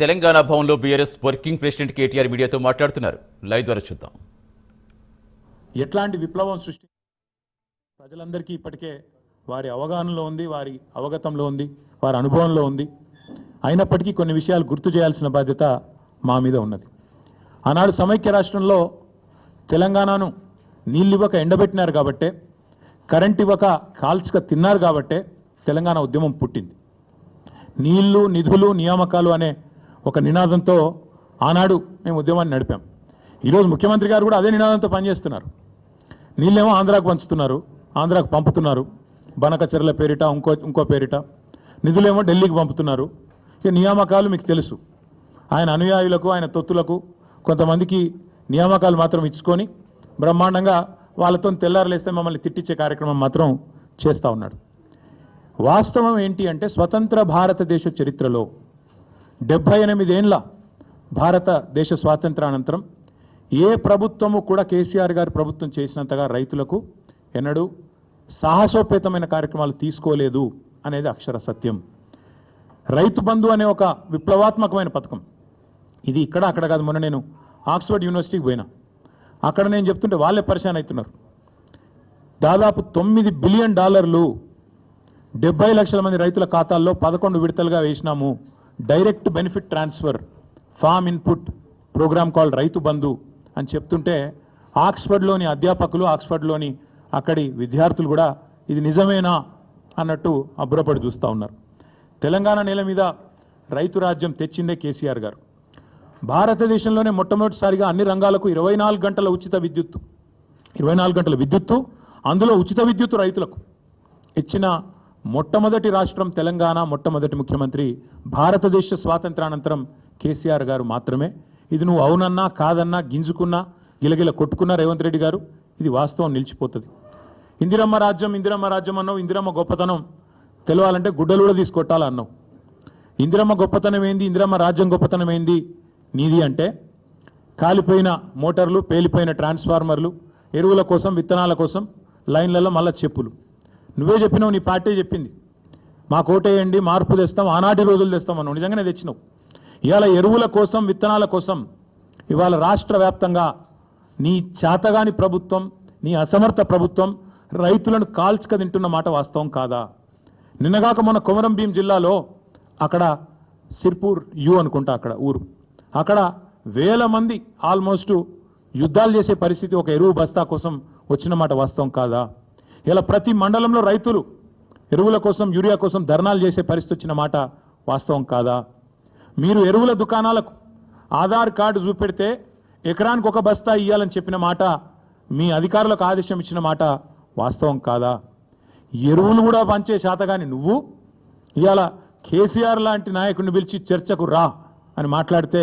తెలంగాణ భవన్లో BRS working president KTR మీడియాతో మాట్లాడుతున్నారు. లైవ్ ద్వారా చూద్దాం. ఎట్లాంటి విప్లవం సృష్టి ప్రజలందరికీ ఇప్పటికే వారి అవగాహనలో ఉంది వారి అవగతంలో ఉంది వారి అనుభవంలో ఉంది. అయినప్పటికీ కొన్ని విషయాలు గుర్తు చేయాల్సిన బాధ్యత మా మీద ఉన్నది. ఆనాడు సమైక్య రాష్ట్రంలో తెలంగాణను నీళ్ళు ఇవ్వక ఎండబెట్టినారు కాబట్టే కరెంట్ ఇవ్వక కాల్చక తిన్నారు కాబట్టే తెలంగాణ ఉద్యమం పుట్టింది. నీళ్ళు నిధులు నియామకాలు అనే ఒక నినాదంతో ఆనాడు మేము ఉద్యమాన్ని నడిపాం. ఈరోజు ముఖ్యమంత్రి గారు కూడా అదే నినాదంతో పనిచేస్తున్నారు. నీళ్ళేమో ఆంధ్రాకు పంచుతున్నారు ఆంధ్రాకు పంపుతున్నారు. బనకచెర్ల పేరిట ఇంకో ఇంకో పేరిట. నిధులేమో ఢిల్లీకి పంపుతున్నారు. ఇక నియామకాలు మీకు తెలుసు. ఆయన అనుయాయులకు ఆయన తొత్తులకు కొంతమందికి నియామకాలు మాత్రం ఇచ్చుకొని బ్రహ్మాండంగా వాళ్ళతో తెల్లారలేస్తే మమ్మల్ని తిట్టించే కార్యక్రమం మాత్రం చేస్తూ ఉన్నాడు. వాస్తవం ఏంటి అంటే స్వతంత్ర భారతదేశ చరిత్రలో డెబ్భై ఎనిమిదేండ్ల భారతదేశ స్వాతంత్రానంతరం ఏ ప్రభుత్వము కూడా కేసీఆర్ గారి ప్రభుత్వం చేసినంతగా రైతులకు ఎన్నడూ సాహసోపేతమైన కార్యక్రమాలు తీసుకోలేదు అనేది అక్షర సత్యం. రైతు బంధు అనే ఒక విప్లవాత్మకమైన పథకం. ఇది ఇక్కడ అక్కడ కాదు. మొన్న నేను ఆక్స్ఫర్డ్ యూనివర్సిటీకి పోయినా. అక్కడ నేను చెప్తుంటే వాళ్ళే పరిశాన్ అవుతున్నారు. దాదాపు తొమ్మిది బిలియన్ డాలర్లు డెబ్బై లక్షల మంది రైతుల ఖాతాల్లో పదకొండు విడతలుగా వేసినాము. Direct benefit transfer farm input program call Rythu Bandhu అని చెప్తుంటే ఆక్స్ఫర్డ్లోని అధ్యాపకులు ఆక్స్ఫర్డ్లోని అక్కడి విద్యార్థులు కూడా ఇది నిజమేనా అన్నట్టు అబ్బురపడి చూస్తూ ఉన్నారు. తెలంగాణ నేల మీద రైతు రాజ్యం తెచ్చిందే కేసీఆర్ గారు. భారతదేశంలోనే మొట్టమొదటిసారిగా అన్ని రంగాలకు ఇరవై నాలుగు గంటల ఉచిత విద్యుత్తు ఇరవై నాలుగు గంటల విద్యుత్తు అందులో ఉచిత విద్యుత్తు రైతులకు ఇచ్చిన మొట్టమొదటి రాష్ట్రం తెలంగాణ మొట్టమొదటి ముఖ్యమంత్రి భారతదేశ స్వాతంత్రానంతరం కేసీఆర్ గారు మాత్రమే. ఇది నువ్వు అవునన్నా కాదన్నా గింజుకున్నా గిలగిల కొట్టుకున్నా రేవంత్ రెడ్డి గారు ఇది వాస్తవం నిలిచిపోతుంది. ఇందిరమ్మ రాజ్యం ఇందిరమ్మ రాజ్యం అన్నావు ఇందిరమ్మ గొప్పతనం తెలవాలంటే గుడ్డలు కూడా తీసుకొట్టాలన్నావు ఇందిరమ్మ గొప్పతనం ఏంది ఇందిరమ్మ రాజ్యం గొప్పతనం ఏంది? నీది అంటే కాలిపోయిన మోటార్లు పేలిపోయిన ట్రాన్స్ఫార్మర్లు ఎరువుల కోసం విత్తనాల కోసం లైన్లలో మళ్ళా చెప్పులు. నువ్వే చెప్పినావు నీ పార్టీ చెప్పింది. మా కోటేయండి మార్పు తెస్తాం ఆనాటి రోజులు తెస్తాం అన్నావు. నిజంగానే తెచ్చినావు. ఇవాళ ఎరువుల కోసం విత్తనాల కోసం ఇవాళ రాష్ట్ర వ్యాప్తంగా నీ చేతగాని ప్రభుత్వం నీ అసమర్థ ప్రభుత్వం రైతులను కాల్చక తింటున్న మాట వాస్తవం కాదా? నిన్నగాక మొన్న కొమరం భీం జిల్లాలో అక్కడ సిర్పూర్ యు అనుకుంటా అక్కడ ఊరు. అక్కడ వేల మంది ఆల్మోస్ట్ యుద్ధాలు చేసే పరిస్థితి ఒక ఎరువు బస్తా కోసం వచ్చిన మాట వాస్తవం కాదా? ఇలా ప్రతి మండలంలో రైతులు ఎరువుల కోసం యూరియా కోసం ధర్నాలు చేసే పరిస్థితి వచ్చిన మాట వాస్తవం కాదా? మీరు ఎరువుల దుకాణాలకు ఆధార్ కార్డు చూపెడితే ఎకరానికి ఒక బస్తా ఇవ్వాలని చెప్పిన మాట మీ అధికారులకు ఆదేశం ఇచ్చిన మాట వాస్తవం కాదా? ఎరువులు కూడా పంచే శాతగాని నువ్వు? ఇవాళ కేసీఆర్ లాంటి నాయకుడిని పిలిచి చర్చకు రా అని మాట్లాడితే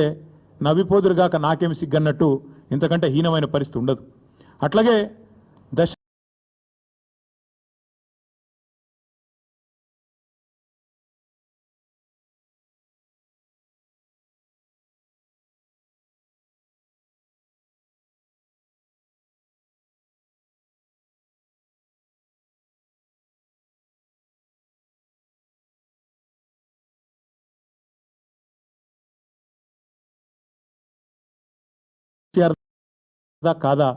నవ్విపోదురుగాక నాకేమి సిగ్గన్నట్టు ఇంతకంటే హీనమైన పరిస్థితి ఉండదు. అట్లాగే కేసీఆర్ కాదా?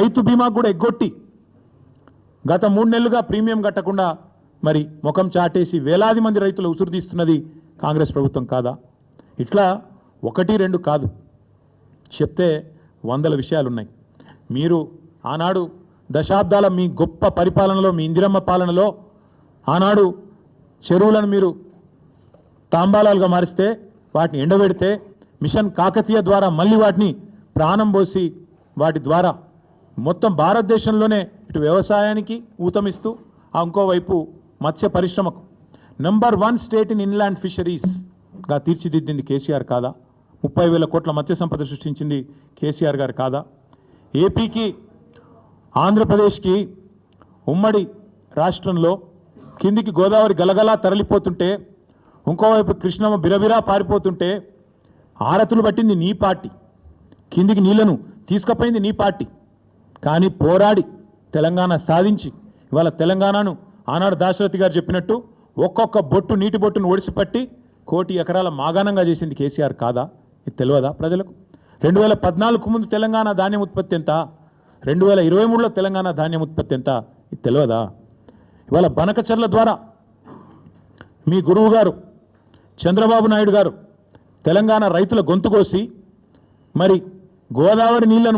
రైతు బీమా కూడా ఎగ్గొట్టి గత మూడు నెలలుగా ప్రీమియం కట్టకుండా మరి ముఖం చాటేసి వేలాది మంది రైతులు ఉసురు తీస్తున్నది కాంగ్రెస్ ప్రభుత్వం కాదా? ఇట్లా ఒకటి రెండు కాదు. చెప్తే వందల విషయాలు ఉన్నాయి మీరు ఆనాడు దశాబ్దాల మీ గొప్ప పరిపాలనలో మీ ఇందిరమ్మ పాలనలో ఆనాడు చెరువులను మీరు తాంబాలాలుగా మారిస్తే వాటిని ఎండబెడితే మిషన్ కాకతీయ ద్వారా మళ్ళీ వాటిని ప్రాణం పోసి వాటి ద్వారా మొత్తం భారతదేశంలోనే ఇటు వ్యవసాయానికి ఊతమిస్తూ ఆ ఇంకోవైపు మత్స్య పరిశ్రమకు. Number one state in inland ఫిషరీస్గా తీర్చిదిద్దింది కేసీఆర్ కాదా? ముప్పై వేల కోట్ల మత్స్య సంపద సృష్టించింది కేసీఆర్ గారు కాదా? ఏపీకి ఆంధ్రప్రదేశ్కి ఉమ్మడి రాష్ట్రంలో కిందికి గోదావరి గలగలా తరలిపోతుంటే ఇంకోవైపు కృష్ణమ్మ బిరబిరా పారిపోతుంటే ఆరతులు పట్టింది నీ పార్టీ. కిందికి నీళ్ళను తీసుకుపోయింది నీ పార్టీ. కానీ పోరాడి తెలంగాణ సాధించి ఇవాళ తెలంగాణను ఆనాడు దాశరథి గారు చెప్పినట్టు ఒక్కొక్క బొట్టు నీటి బొట్టును ఒడిసిపట్టి కోటి ఎకరాల మాగాణంగా చేసింది కేసీఆర్ కాదా? ఇది తెలియదా ప్రజలకు? రెండు వేల పద్నాలుగు ముందు తెలంగాణ ధాన్యం ఉత్పత్తి ఎంత? రెండు వేల ఇరవై మూడులో తెలంగాణ ధాన్యం ఉత్పత్తి ఎంత? ఇది తెలియదా? ఇవాళ బనకచర్ల ద్వారా మీ గురువు గారు చంద్రబాబు నాయుడు గారు తెలంగాణ రైతుల గొంతు కోసి మరి గోదావరి నీళ్ళను